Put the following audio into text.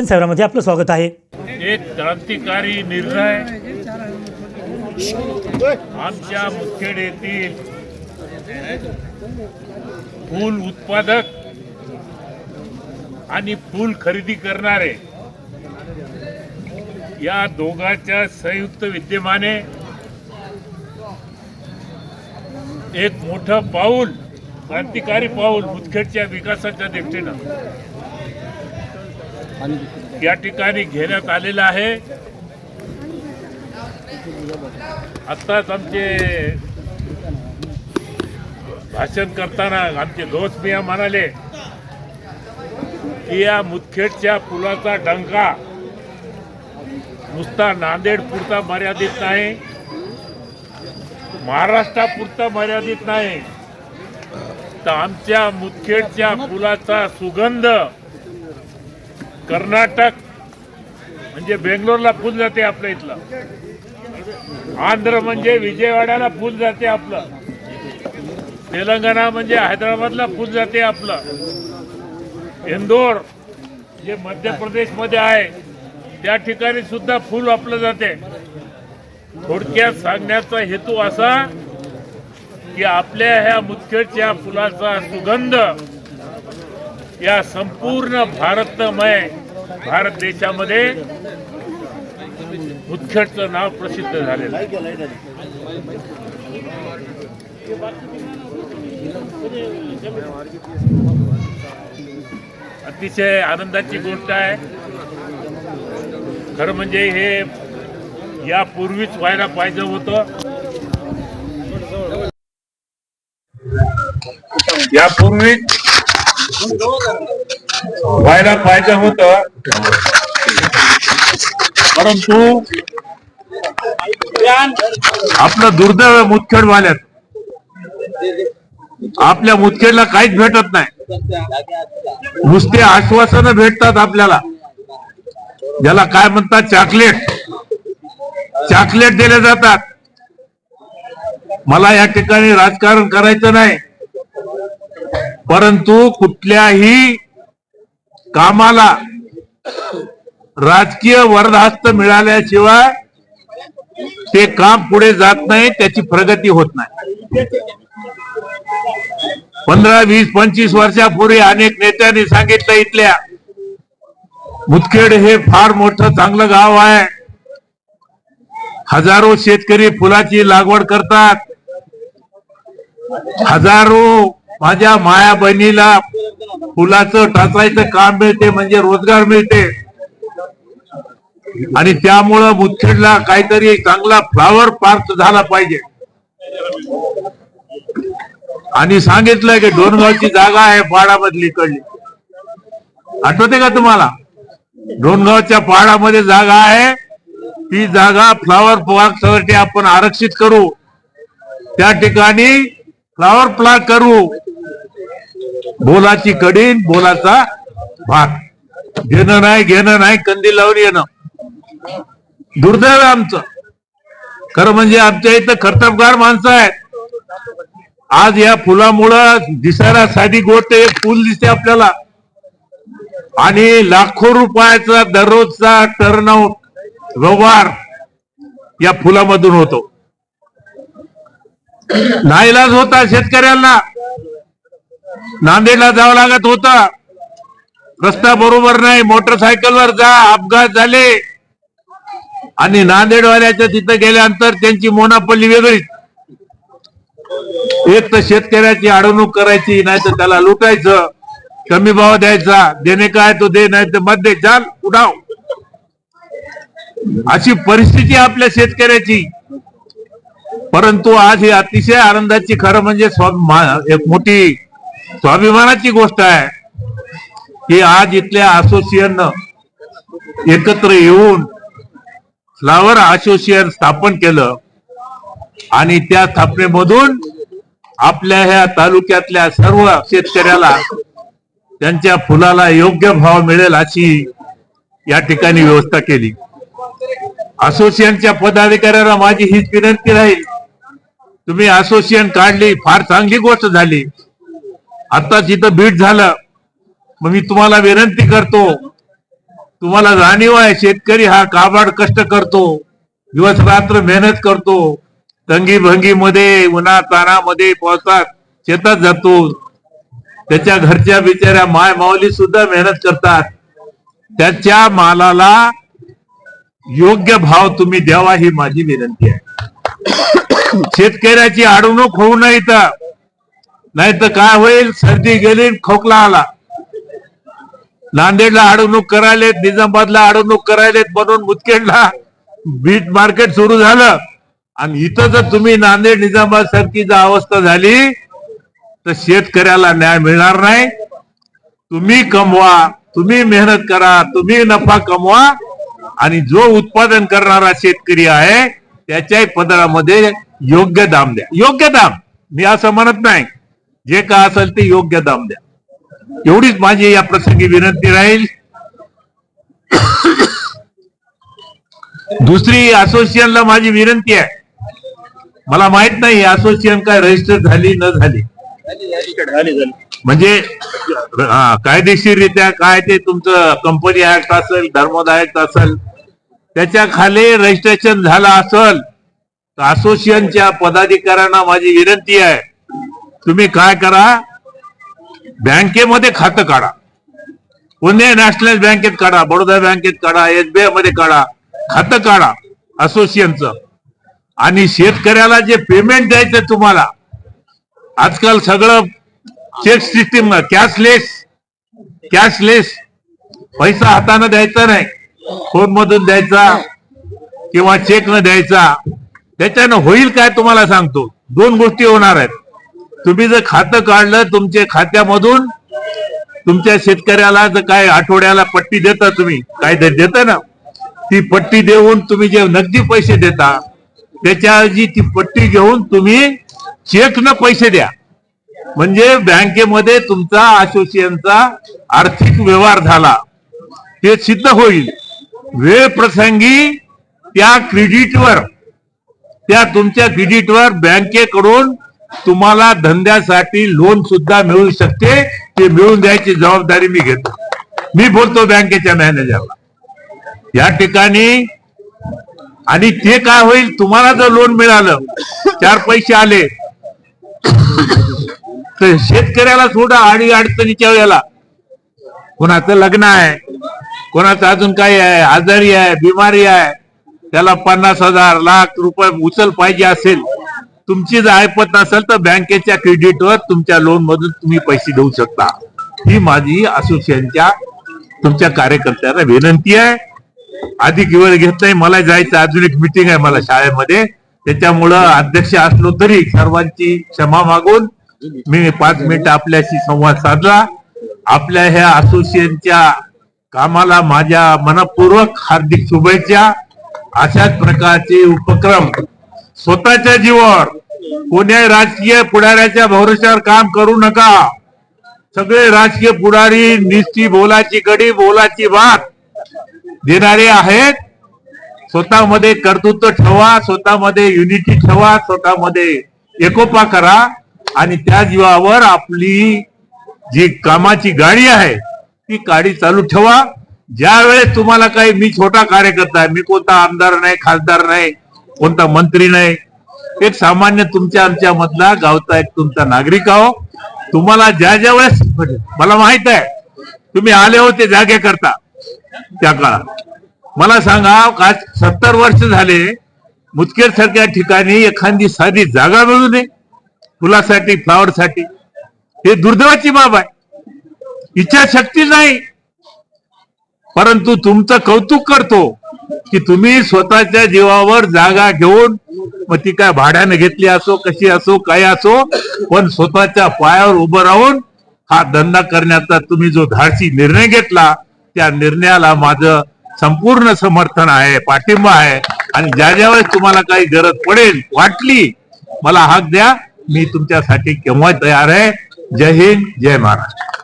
जनसेवामध्ये आपलं स्वागत आहे. एक क्रांतिकारी निर्णय आमच्या मुखेड येथील फूल उत्पादक आणि फूल खरेदी करणारे या दोघांच्या संयुक्त विद्यमाने एक मोठं पाऊल क्रांतिकारी पाऊल मुदखेडच्या विकासाच्या दृष्टीनं. या ठिकाणी घेण्यात आलेलं आहे. आत्ताच आमचे भाषण करताना आमचे दोस्त मिया म्हणाले की या मुदखेडच्या पुलाचा डंका नुसता नांदेड पुरता मर्यादित नाही. महाराष्ट्रापुरता मर्यादित नाही. तर आमच्या मुदखेडच्या पुलाचा सुगंध कर्नाटक म्हणजे बेंगलोरला फुल जाते आपल्या इथलं. आंध्र म्हणजे विजयवाड्याला फुल जाते आपलं. तेलंगणा म्हणजे हैदराबादला फुल जाते आपलं. इंदोर जे मध्य प्रदेशमध्ये आहे त्या ठिकाणी सुद्धा फुल आपलं जाते. थोडक्यात सांगण्याचा हेतू असा की आपल्या ह्या मुदखेडच्या फुलाचा सुगंध या संपूर्ण भारतमय भारत देशामध्ये मुदखेडचं नाव प्रसिद्ध झालेलं आहे. अतिशय आनंदाची गोष्ट आहे. खरं म्हणजे हे यापूर्वीच व्हायला पाहिजे होतं. यापूर्वीच व्हायला पाहिजे होत. परंतु आपलं दुर्दैव मुतखेड वाल्यात आपल्या मुदखेडला काहीच भेटत नाही. नुसते आश्वासन भेटतात आपल्याला. ज्याला काय म्हणतात चॉकलेट चॉकलेट दिले जातात. मला या ठिकाणी राजकारण करायचं नाही. परंतु कुठल्याही कामाला राजकीय वरदहस्त मिळाल्याशिवाय ते काम पुढे जात नाही त्याची प्रगती होत नाही. पंधरा वीस पंचवीस वर्षापूर्वी अनेक नेत्यांनी सांगितलं इथल्या. मुदखेड हे फार मोठं चांगलं गाव आहे. हजारो शेतकरी फुलाची लागवड करतात. हजारो माझ्या माया बहिणीला फुलाचं टाचायचं काम मिळते म्हणजे रोजगार मिळते. आणि त्यामुळं मुदखेडला काहीतरी चांगला फ्लावर पार्क झाला पाहिजे. आणि सांगितलं की डोनगावची जागा आहे पहाडामधली कडली आठवते का तुम्हाला? डोनगावच्या पहाडामध्ये जागा आहे. ती जागा फ्लावर पार्कसाठी आपण आरक्षित करू. त्या ठिकाणी फ्लावर प्लॉट करू. बोलाची कडीन बोलाचा भात. घेणं नाही घेणं नाही कंदी लावून येणं. दुर्दैव आमचं. खरं म्हणजे आमच्या इथं कर्तबगार माणसं आहेत. आज या फुलामुळं दिसायला साधी गोष्ट एक फुल दिसते आपल्याला. आणि लाखो रुपयाचा दररोजचा टर्नआउट व्यवहार या फुलामधून होतो. नाईलाज होता शेतकऱ्यांना. नांदेडला जावं लागत होत. रस्ता बरोबर नाही मोटरसायकलवर जा अपघात झाले. आणि नांदेडवाल्याच्या तिथं गेल्यानंतर त्यांची मोनापल्ली वेगळीच. एक तर शेतकऱ्याची अडवणूक करायची नाही तर त्याला लुटायचं कमी भाव द्यायचा देणे काय तो दे नाही तर मध्ये चाल उडाव अशी परिस्थिती आपल्या शेतकऱ्याची. परंतु आज ही अतिशय आनंदाची खरं म्हणजे एक मोठी स्वाभिमानाची गोष्ट आहे की आज इथल्या असोसिएशन एकत्र येऊन फ्लावर असोसिएशन स्थापन केलं आणि त्या स्थापनेमधून आपल्या ह्या तालुक्यातल्या सर्व शेतकऱ्याला त्यांच्या फुलाला योग्य भाव मिळेल अशी या ठिकाणी व्यवस्था केली. असोसिएशनच्या पदाधिकाऱ्याला माझी हीच विनंती राहील तुम्ही असोसिएशन काढली फार चांगली गोष्ट झाली. आता जिथं बीट झालं. मग मी तुम्हाला विनंती करतो. तुम्हाला जाणीव आहे शेतकरी हा काबाड कष्ट करतो. दिवस रात्र मेहनत करतो. तंगी भंगीमध्ये उन्हा तानामध्ये पावसात शेतात जातो. त्याच्या घरच्या बिचाऱ्या माय माऊली सुद्धा मेहनत करतात. त्याच्या मालाला योग्य भाव तुम्ही द्यावा ही माझी विनंती आहे. शेतकऱ्याची अडवणूक होऊ नये तर नाही तर काय होईल? सर्दी गेली खोकला आला. नांदेडला अडवणूक करायलेत निजामाबादला अडवणूक करायलेत म्हणून मुदखेडला बीट मार्केट सुरू झालं. आणि इथं जर तुम्ही नांदेड निजामाबाद सारखी जर अवस्था झाली तर शेतकऱ्याला न्याय मिळणार नाही. तुम्ही कमवा तुम्ही मेहनत करा तुम्ही नफा कमवा. आणि जो उत्पादन करणारा शेतकरी आहे त्याच्याही पदरामध्ये योग्य दाम द्या. योग्य दाम. मी असं म्हणत नाही. जे का असेल ते योग्य दाम द्या. एवढीच माझी या प्रसंगी विनंती राहील. दुसरी असोसिएशनला माझी विनंती आहे. मला माहीत नाही असोसिएशन काय रजिस्टर झाली न झाली. म्हणजे कायदेशीररित्या काय ते तुमचं कंपनी ऍक्ट असेल धर्मोदय ऍक्ट असेल त्याच्याखाली रजिस्ट्रेशन झालं असेल तर असोसिएशनच्या पदाधिकाऱ्यांना माझी विनंती आहे. तुम्ही काय करा? बँकेमध्ये खातं काढा. पुणे नॅशनल बँकेत काढा बडोदा बँकेत काढा एसबीआयमध्ये काढा खातं काढा असोसिएशनचं. आणि शेतकऱ्याला जे पेमेंट द्यायचं तुम्हाला आजकाल सगळं चेक सिस्टीम कॅशलेस कॅशलेस पैसा हाताने द्यायचा नाही. फोन मधून द्यायचा किंवा चेक न द्यायचा. त्याच्यानं होईल काय तुम्हाला सांगतो. दोन गोष्टी होणार आहेत. तुम्ही जर खातं काढलं तुमच्या खात्यामधून तुमच्या शेतकऱ्याला जर काय आठवड्याला पट्टी देता तुम्ही काय देता ना ती पट्टी देऊन तुम्ही जे नगदी पैसे देता त्याच्याऐवजी ती पट्टी घेऊन तुम्ही चेक न पैसे द्या. म्हणजे बँकेमध्ये तुमचा असोसिएशनचा आर्थिक व्यवहार झाला. ते सिद्ध होईल. वेळ प्रसंगी त्या क्रेडिटवर त्या तुमच्या क्रेडिटवर बँकेकडून तुम्हाला धंद्यासाठी लोन सुद्धा मिळू शकते. ते मिळून द्यायची जबाबदारी मी घेतो. मी बोलतो बँकेच्या मॅनेजरला या ठिकाणी आणि ते काय होईल तुम्हाला जर लोन मिळालं चार पैसे आले तर शेतकऱ्याला सोडा आणि अडचणीच्या वेळेला कोणाचं लग्न आहे कोणाचं अजून काही आहे आजारी आहे बिमारी आहे त्याला पन्नास हजार लाख रुपये उचल पाहिजे असेल तुमची जर ऐपत नसेल तर बँकेच्या क्रेडिटवर तुमच्या लोन मधून तुम्ही पैसे देऊ शकता. ही माझी असोसिएशनच्या तुमच्या कार्यकर्त्यांना विनंती आहे. अधिक वेळ घेत नाही. मला जायचं अजून एक मिटिंग आहे मला शाळेमध्ये. त्याच्यामुळं अध्यक्ष असलो तरी सर्वांची क्षमा मागून मी पाच मिनिट आपल्याशी संवाद साधला. आपल्या ह्या असोसिएशनच्या कामाला माझ्या मनपूर्वक हार्दिक शुभेच्छा. अशाच प्रकारचे उपक्रम स्वतःच्या जीवावर कोण्या राजकीय पुढाऱ्याच्या भरोश्यावर काम करू नका. सगळे राजकीय पुढारी निस्ती बोलाची कडी बोलाची वाद देणारे आहेत. स्वतःमध्ये कर्तृत्व ठेवा स्वतःमध्ये युनिटी ठेवा स्वतःमध्ये एकोपा करा आणि त्या जीवावर आपली जी कामाची गाडी आहे ती गाडी चालू ठेवा. ज्या वेळेस तुम्हाला काही मी छोटा कार्यकर्ता आहे मी कोणता आमदार नाही खासदार नाही कोणता मंत्री नाही. एक सामान्य तुमच्या आमच्या मधला गावचा एक तुमचा नागरिक आहो. तुम्हाला ज्या ज्या वेळेस म्हणजे मला माहीत आहे तुम्ही आले होते जागे करता. त्या काळात. मला सांगा आज सत्तर वर्ष झाले मुदखेड सारख्या ठिकाणी एखादी साधी जागा मिळू नये. फुलासाठी फ्लावरसाठी. हे दुर्दैवाची बाब आहे. इच्छाशक्ती नाही. परंतु तुमचं कौतुक करतो. की तुम्ही स्वतःच्या जीवावर जागा घेऊन मग ती काय भाड्याने घेतली असो कशी असो काय असो पण स्वतःच्या पायावर उभं राहून हा धंदा करण्याचा तुम्ही जो धाडसी निर्णय घेतला त्या निर्णयाला माझं संपूर्ण समर्थन आहे पाठिंबा आहे. आणि ज्या ज्या वेळेस तुम्हाला काही गरज पडेल वाटली मला हाक द्या. मी तुमच्यासाठी केव्हा तयार आहे. जय हिंद जय महाराष्ट्र.